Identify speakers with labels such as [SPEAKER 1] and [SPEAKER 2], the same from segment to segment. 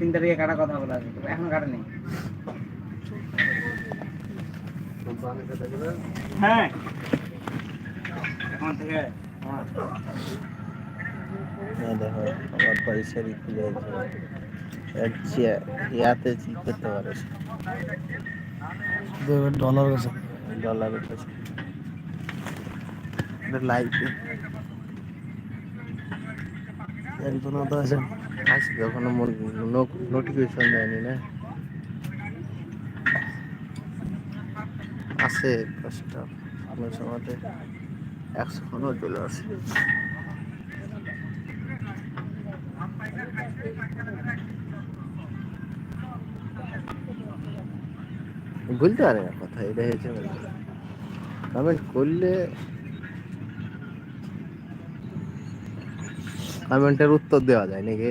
[SPEAKER 1] তিন তারিখে কাটা কথা বলা আছে এখন কাটা নেই হ্যাঁ। এখন থেকে আমার
[SPEAKER 2] এই দেখো আমার পয়সারই খুলে আছে ইয়াতে কি করতে পারে।
[SPEAKER 3] ডলার গেছে।
[SPEAKER 2] ডলারের কাছে। লাইফে
[SPEAKER 3] একজন তো আছে।
[SPEAKER 2] আসবে ওখানে নোটিফিকেশন দেয়নি না। আছে দশটা কোনো সময়তে। একশো খনও চলে আসে। বলতে পারে না কথা এটা হয়েছে কমেন্ট করলে কমেন্টের উত্তর দেওয়া যায় নাকি?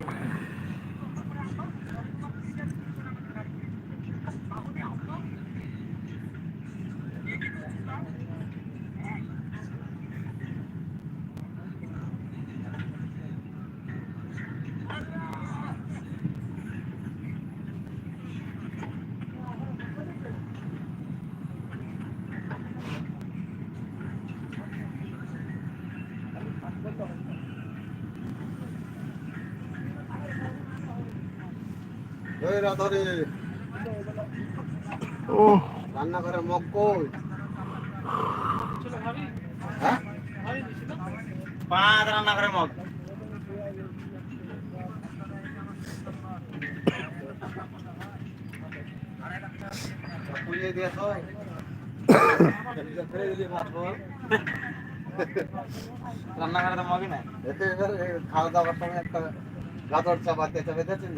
[SPEAKER 2] ও
[SPEAKER 3] রান্নাঘরে
[SPEAKER 1] পাঁচ রান্না করে মগ।
[SPEAKER 3] পুড়িয়ে দিয়েছ?
[SPEAKER 1] রান্নাঘরে তো মগই নাই।
[SPEAKER 3] এতে এবার এই খাওয়া দাওয়ার সময় একটা গাজর চাপাতে চাপে দিয়েছেন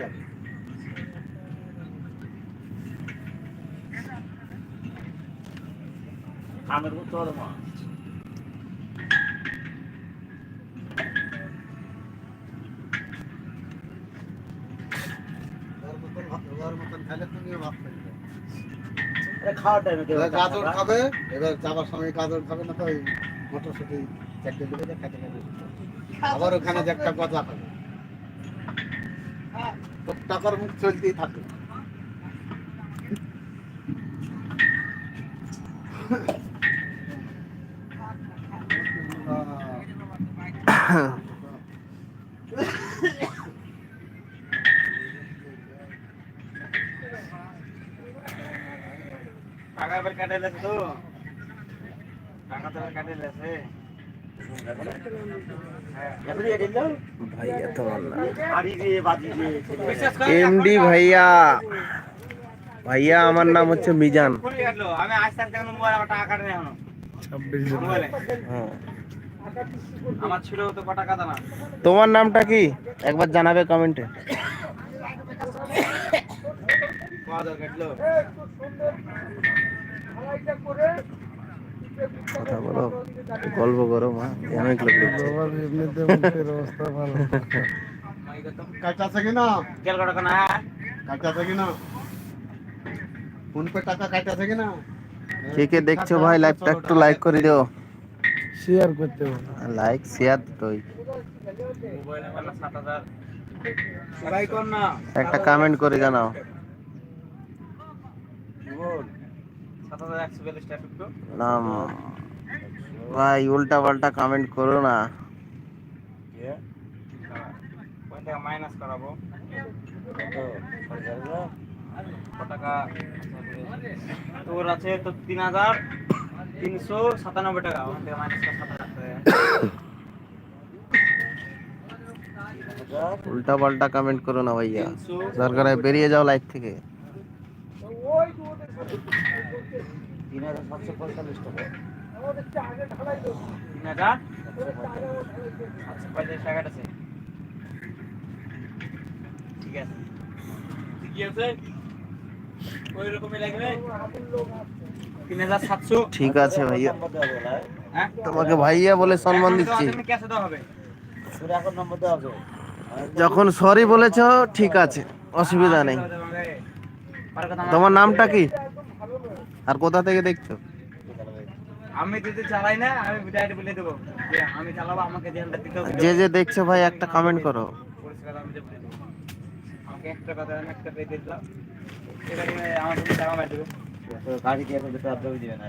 [SPEAKER 1] আমের করতে হবে মা। খাওয়ার টাইমে
[SPEAKER 3] গাজর খাবে এবার যাবার সময় গাজর খাবে না তো ওই মটরশুটি চারটে দিকে যে খেতে আবার ওখানে যে একটা গজা খাবে। টাকার মুখ চলতেই থাকে।
[SPEAKER 1] তো। টাকা তো
[SPEAKER 2] এমডি ভাইয়া। ভাইয়া আমার নাম হচ্ছে মিজান। হ্যাঁ। তোমার নামটা কি? একবার জানাবে কমেন্টে।
[SPEAKER 1] কাটলো
[SPEAKER 2] কথা বলো গল্প করো মা অনেক লোক
[SPEAKER 3] অবস্থা ভালো। কাটা
[SPEAKER 1] না
[SPEAKER 3] কাটা ফোন পে টাকা কাটা
[SPEAKER 2] কে কে দেখছ ভাই লাইভটা একটু লাইক করে দিও।
[SPEAKER 3] শেয়ার করতে হবে।
[SPEAKER 2] লাইক শেয়ার একটা কমেন্ট করে জানাও। নাম ভাই উল্টা পাল্টা কমেন্ট করো না।
[SPEAKER 1] মাইনাস করাবো? টাকা? তোর আছে তো তিন হাজার তিনশো সাতানব্বই টাকা। ওখান থেকে মাইনাস
[SPEAKER 2] উল্টা পাল্টা কমেন্ট করো। না ভাইয়া। দরকার বেরিয়ে যাও লাইভ থেকে।
[SPEAKER 1] তিন হাজার সাতশো পঁয়তাল্লিশ টাকা তিন হাজার সাতশো পঁয়তাল্লিশ টাকাটা আছে। ঠিক আছে। ঠিক আছে? ওই রকমই লাগবে? তিন হাজার সাতশো।
[SPEAKER 2] ঠিক আছে ভাইয়া।
[SPEAKER 1] হ্যাঁ?
[SPEAKER 2] তোমাকে ভাইয়া বলে সম্মান দিচ্ছি। যখন সরি বলেছ ঠিক আছে অসুবিধা নেই। তোমার নামটা কি? আর কোথা থেকে দেখছ?
[SPEAKER 1] আমি যদি চালাই না আমি ডাইরেক্ট বলে দেবো। যে আমি চালাবো আমাকে ধ্যানটা দিতে হবে।
[SPEAKER 2] যে যে দেখছ ভাই একটা কমেন্ট করো।
[SPEAKER 1] দেবো। আমাকে একটা কথা আমি একটা পেয়ে দিলাম। এবারে আমার জন্য টাকা মার দেবে।
[SPEAKER 4] গাড়ি দিয়ে তো আর জমি দিবে না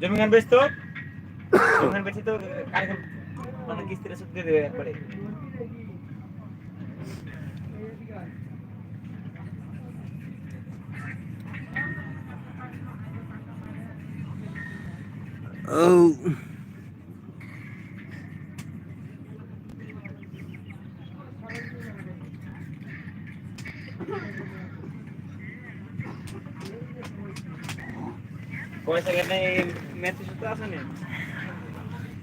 [SPEAKER 1] জমি খান বেচতো? জমি খান বেচি তো কালকে মানে কিস্তিটা সুদ দিয়ে দেবে একবারে। পয়সা কেটে মেথি সুদ আছে না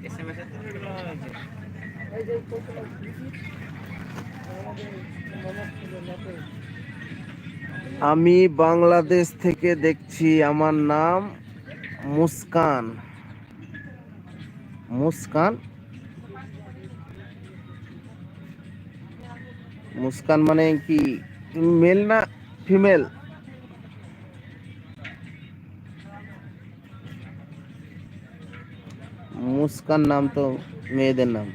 [SPEAKER 1] এসএমএস এর তো
[SPEAKER 2] আমি বাংলাদেশ থেকে দেখছি আমার নাম মুস্কান। মুস্কান। মুস্কান মানে কি? মেল না ফিমেল মুস্কান নাম তো মেয়েদের নাম।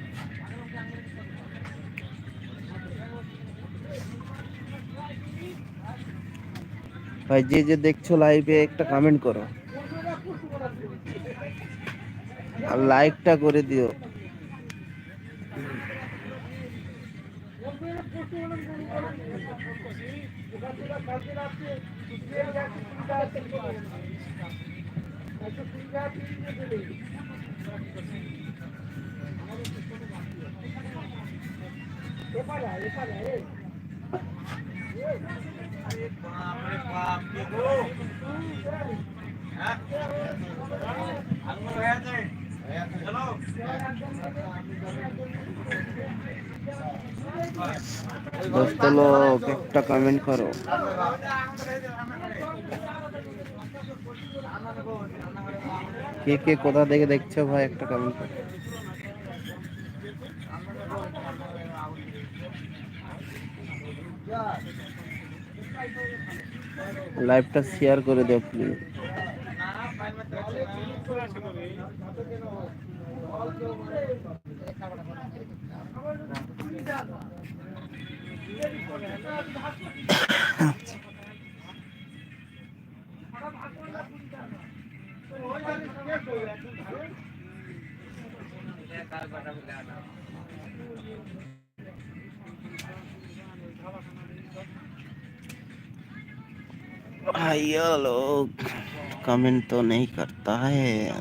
[SPEAKER 2] ভাই, যে যে দেখছ লাইভে একটা কমেন্ট করো। আর লাইকটা করে দিও
[SPEAKER 1] বাপ রে বাপ
[SPEAKER 2] দোস্ত, লোক, একটা কমেন্ট করো। কে কে কোথা থেকে দেখছ ভাই? একটা কমেন্ট করো। লাইভটা শেয়ার করে দাও প্লিজ Ay, look. कमेंट तो नहीं करता है।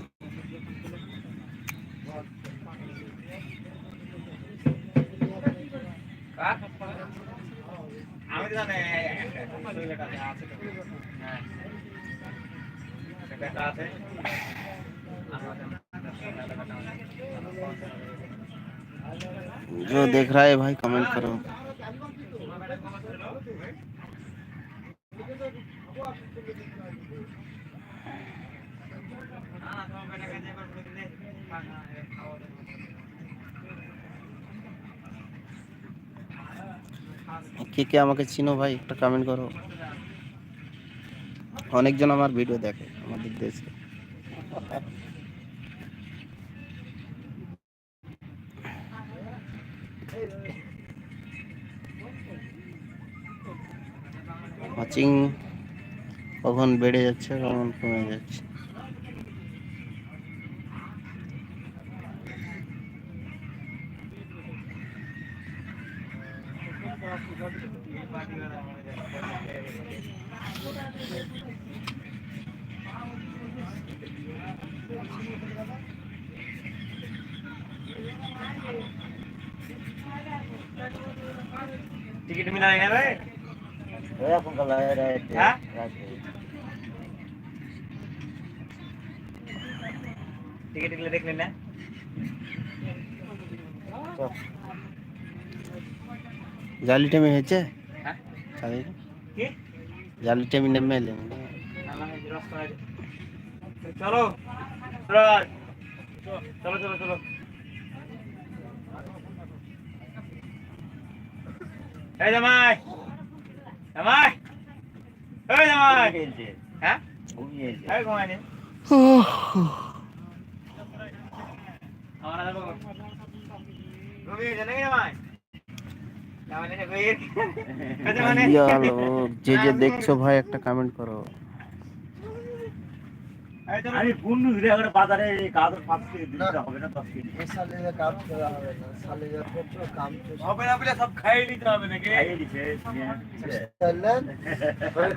[SPEAKER 2] जो देख रहा है भाई कमेंट करो। কে কে আমাকে চিনো ভাই? একটা কমেন্ট করো। অনেকজন আমার ভিডিও দেখে আমাদের দেশে ওয়াচিং কখন বেড়ে যাচ্ছে, কখন কমে যাচ্ছে।
[SPEAKER 1] टिकट मिला है भाई हाँ? टिकट के लिए देख लेना
[SPEAKER 2] জালি টাইমে হয়েছে
[SPEAKER 1] হ্যাঁ
[SPEAKER 2] চাঁদের?
[SPEAKER 1] কি
[SPEAKER 2] জালি টাইমে নেমে এলেন
[SPEAKER 1] আমার রস করা চলো রাজ চলো চলো চলো এই জামাই। জামাই। এই জামাই। হ্যাঁ? এই আমার ঘুমিয়েছে নাকি জামাই?
[SPEAKER 2] যে যে দেখছ ভাই একটা কমেন্ট করো।
[SPEAKER 5] আমি পূর্ণ ঘুরে করে বাজারে গাজর পাঁচ কেজি দিতে হবে না দশ কেজি
[SPEAKER 4] এই সালে কাজ করা হবে না সালে প্রচুর কাম
[SPEAKER 1] হবে না বলে সব খাইয়ে নিতে হবে নাকি?
[SPEAKER 5] খাইয়ে দিছে নিয়ে দিছে।
[SPEAKER 4] চললেন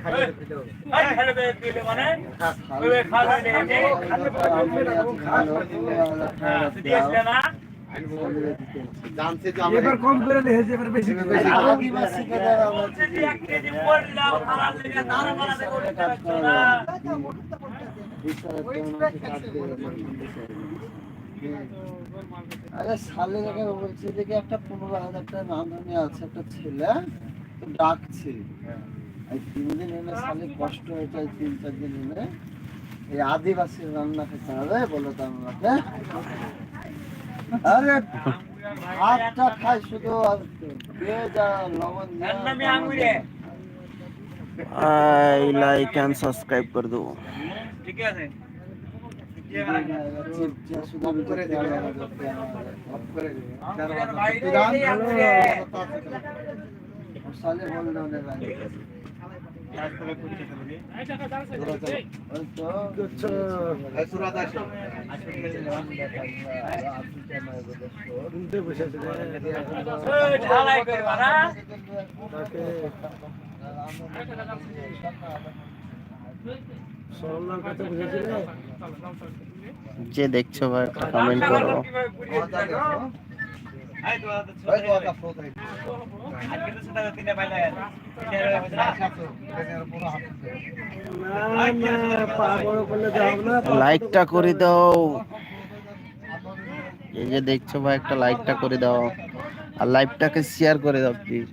[SPEAKER 4] খাইয়ে দিতে হবে।
[SPEAKER 1] এই খাইয়ে দিলে মানে? ওই না এই হ্যাঁ দিয়েছিলে না?
[SPEAKER 4] জানছে যে আমরা
[SPEAKER 6] এবার কম করে নিয়েছে এবার বেশি করে
[SPEAKER 1] এক কেজি পড়লাম খারাপ লেগে তার পারছ না
[SPEAKER 4] আরে সালে জায়গা বলছে যে একটা পনেরো হাজার টাকা রাঁধুনি আছে একটা ছেলে তো ডাকছে। এই তিন দিন এনে সালে কষ্ট হয়েছে এই তিন চার দিন এনে এই আদিবাসী রান্না খেতে হবে বলো তো আমাকে। আরে ভাতটা খাই শুধু আর লবণ आई लाइक एंड सब्सक्राइब
[SPEAKER 6] कर दो।
[SPEAKER 1] ठीक है सर
[SPEAKER 6] हाँ, বসে हाँ।
[SPEAKER 2] যে দেখছ ভাই, একটা কমেন্ট করো। লাইকটা করে দাও। এই যে দেখছ ভাই, একটা লাইকটা করে দাও। আর লাইভটাকে শেয়ার করে দাও প্লিজ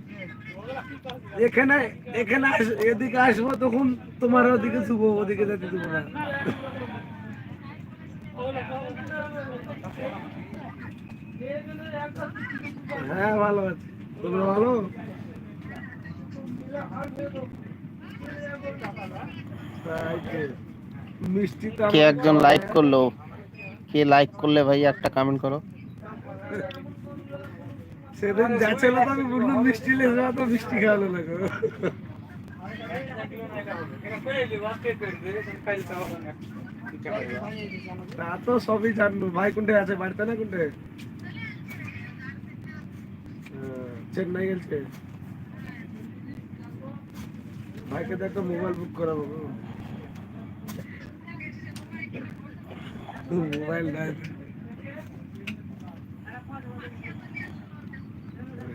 [SPEAKER 6] এখানে এখানে এদিকে আসব তখন তোমার ওদিকে শুবো ওদিকে যেতে দেবো না। হ্যাঁ ভালো আছে। তুমি ভালো?
[SPEAKER 2] কে একজন লাইক করল? কে লাইক করলে ভাই একটা কমেন্ট করো?
[SPEAKER 6] সেদিন যাচ্ছিল তো আমি বললাম, মিষ্টি লেগে যাওয়া তো মিষ্টি খাওয়ালো না গো। তা তো সবই জানব। ভাই কোনটা আছে? বাড়িতে না কোনটা চেন্নাই গেছে। ভাইকে তো একটা মোবাইল বুক করাবো। মোবাইল নাই হ্যাঁ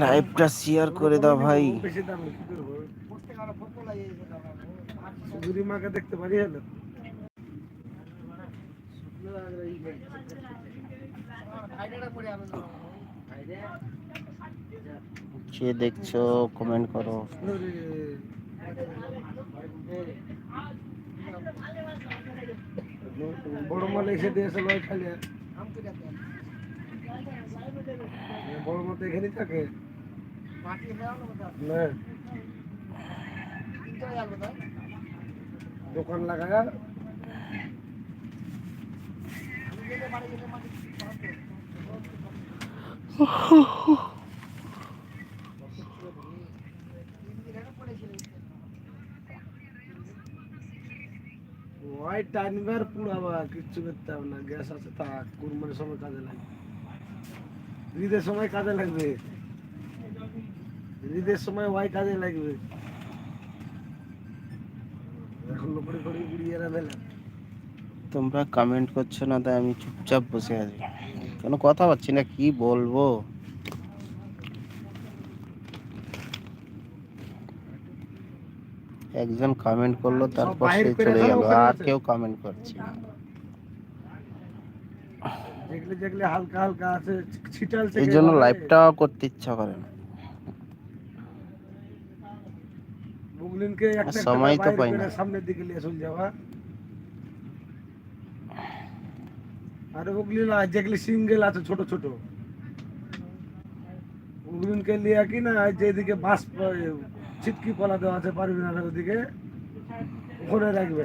[SPEAKER 2] লাইভটা শেয়ার করে দাও ভাই।
[SPEAKER 6] মাকে দেখতে পারি
[SPEAKER 2] যে দেখছ কমেন্ট করো।
[SPEAKER 6] বড় মাল এসে দিয়েছে লয় খালি বড় মতো এখানেই থাকে? না। দোকান লাগায় ওই টাইমবার পুরাবা কিচ্ছু করতে হবে না গ্যাস আছে তা কুরবানির সময় কাজে লাগবে ঈদের সময় কাজে লাগবে ঈদের সময় ওয়াই কাজে লাগবে এখন লোকড়ি করে গুড়িয়ে রাখলাম
[SPEAKER 2] তোমরা কমেন্ট করছ না তাই আমি চুপচাপ বসে আছি কোনো কথা পাচ্ছি না কি বলব একজন কমেন্ট করল তারপর সে চলে গেল। আর কেউ কমেন্ট করছে না।
[SPEAKER 6] যেগুলো যেগুলো হালকা হালকা আছে ছিটাল
[SPEAKER 2] এই জন্য লাইভটা করতে ইচ্ছা করে না।
[SPEAKER 6] বুগলি একটা
[SPEAKER 2] সময় তো পাই না।
[SPEAKER 6] সামনের দিকে নিয়ে চলে যাওয়া। আর ওগুলি না যেগুলি সিঙ্গেল আছে ছোট ছোট। ওগুলিনকে নিয়ে কি না যেদিকে বাস ছিটকি পলা দেওয়া আছে, পারবি না ওদিকে ওখানে রাখবে।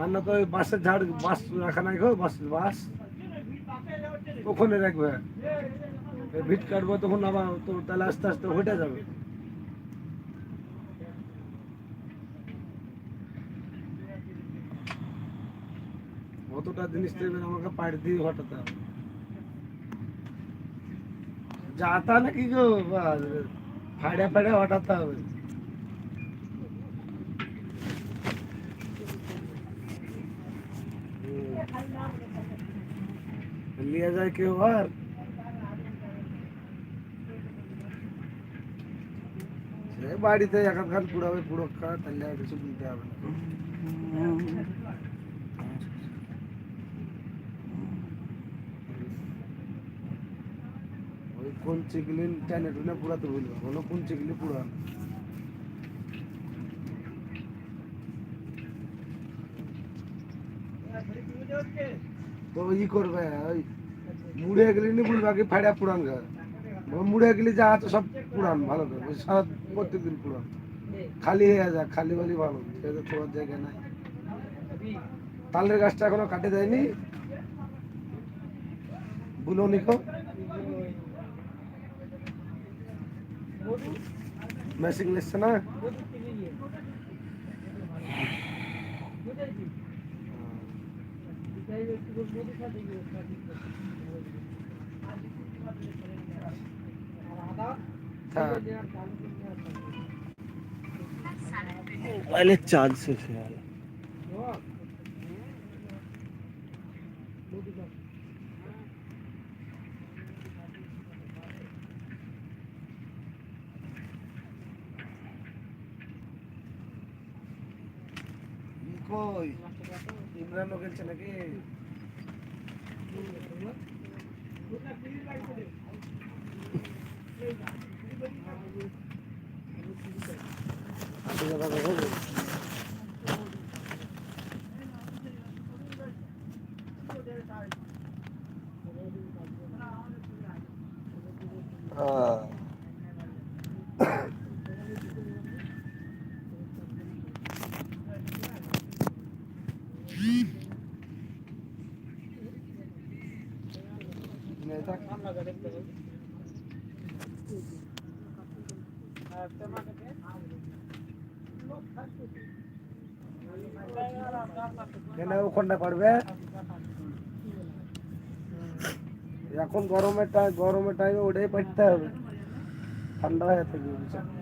[SPEAKER 6] আর না তো ওই বাসের ঝাড়, বাস রাখা নাই গো, বাস বাস। ওখানে রাখবে। ভিট কাটবো তখন আবার তো তাহলে আস্তে আস্তে হেঁটে যাবে। অতটা জিনিস দেবে আমাকে পাড় দিয়ে হটাতে হবে। যাতা নাকি গো? ফাড়ে ফাড়ে হটাতে হবে। লিয়ে যায় কেউ আর বাড়িতে আধ খান পুড়াবে পুরো খা তাহলে কিছু বলতে হবে না ওই কোন চিকলি টেনে টুনে পুরাতে বলব বলো কোন চিকলি পুরান? তো ই করবে, ওই মুড়ে গেলি নি বলবা কি ফাড়া পুরান ঘর মুড়ে গেলি যা আছে সব পুরান, ভালো করে। সারা প্রত্যেকদিন পুরান। খালি হয়ে যা খালি বলি ভালো। তোমার জায়গা নাই। তালের গাছটা এখনও কাটে দেয়নি। বুলো নিকো मैसिंग हाँ।
[SPEAKER 2] है पहले चार्ज से ख्याल
[SPEAKER 6] কই ইমরানও খেলছে নাকি? আশি টাকা হবে কেন ওখানটা করবে এখন গরমের টাইম গরমের টাইমে ওটাই পাঠতে হবে ঠান্ডা হয়ে থাকবে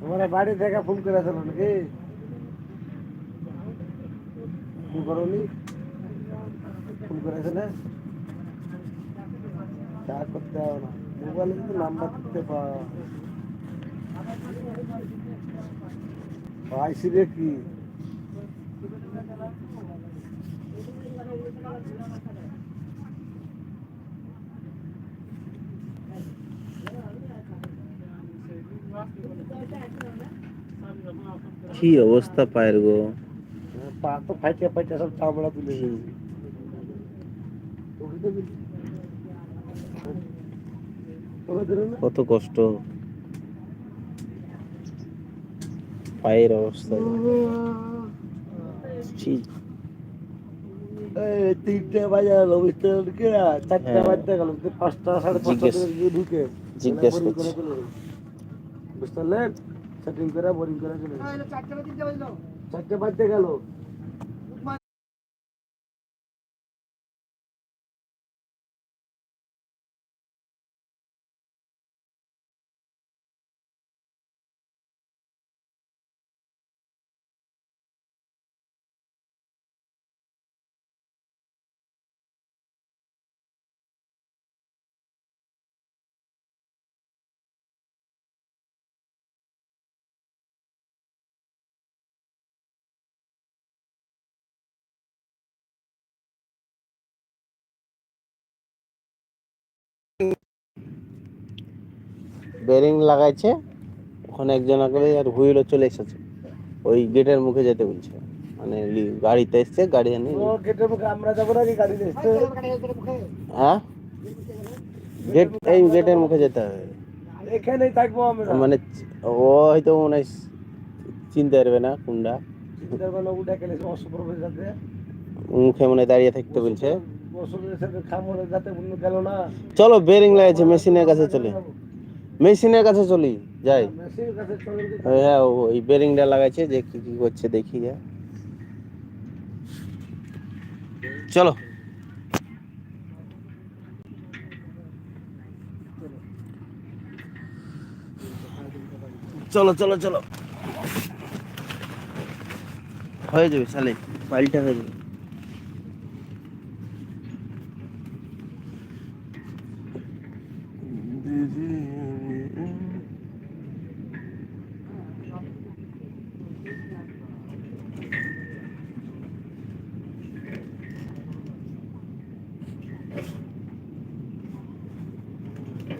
[SPEAKER 6] তোমার বাড়ি থেকে ফোন করে দিল নাকি ফোন করনি ফোন করেছে না তা করতে হবে না মোবাইলে কিন্তু নাম্বার দিতে পাওয়া আইসি রে কি
[SPEAKER 2] কি অবস্থা পায়ের গো?
[SPEAKER 6] পা তো ফাইটে ফাইটে সব চামড়া তুলে
[SPEAKER 2] কত কষ্ট। পায়ের অবস্থা।
[SPEAKER 6] তিনটে বুঝতে পারলি? চারটে
[SPEAKER 2] হ্যাঁ।
[SPEAKER 6] বাজতে গেল পাঁচটা সাড়ে পাঁচটা
[SPEAKER 2] জিজ্ঞেস-
[SPEAKER 6] ঢুকে।
[SPEAKER 2] জিজ্ঞেস
[SPEAKER 6] করে। বুঝতে পারলেন সেটিং করে বোরিং করে চলে যাবে চারটে বাজতে গেল।
[SPEAKER 2] বেরিং লাগাইছে ওখানে একজন আগে আর হুইলও চলে এসেছে। ওই গেটের মুখে যেতে বলছে। মানে গাড়িতে এসছে গাড়ি এনে
[SPEAKER 6] গেটের মুখে আমরা যাব নাকি গাড়ি নিয়ে এসছে?
[SPEAKER 2] হ্যাঁ? গেট এই গেটের মুখে যেতে হবে।
[SPEAKER 6] এখানেই থাকব আমরা।
[SPEAKER 2] মানে ও হয়তো মনে হয় চিনতে পারবে না কোনটা।
[SPEAKER 6] গেলে
[SPEAKER 2] মুখে মনে হয় দাঁড়িয়ে থাকতে বলছে। চলো বেরিং লাগাইছে মেশিনের কাছে চলি। মেশিনের কাছে চলি যাই। ওই হ্যাঁ ও- ওই বেরিংটা লাগাইছে যে কি কি করছে দেখি যা। চলো। চলো চলো চলো। হয়ে যাবে সালে পাল্টা হয়ে যাবে।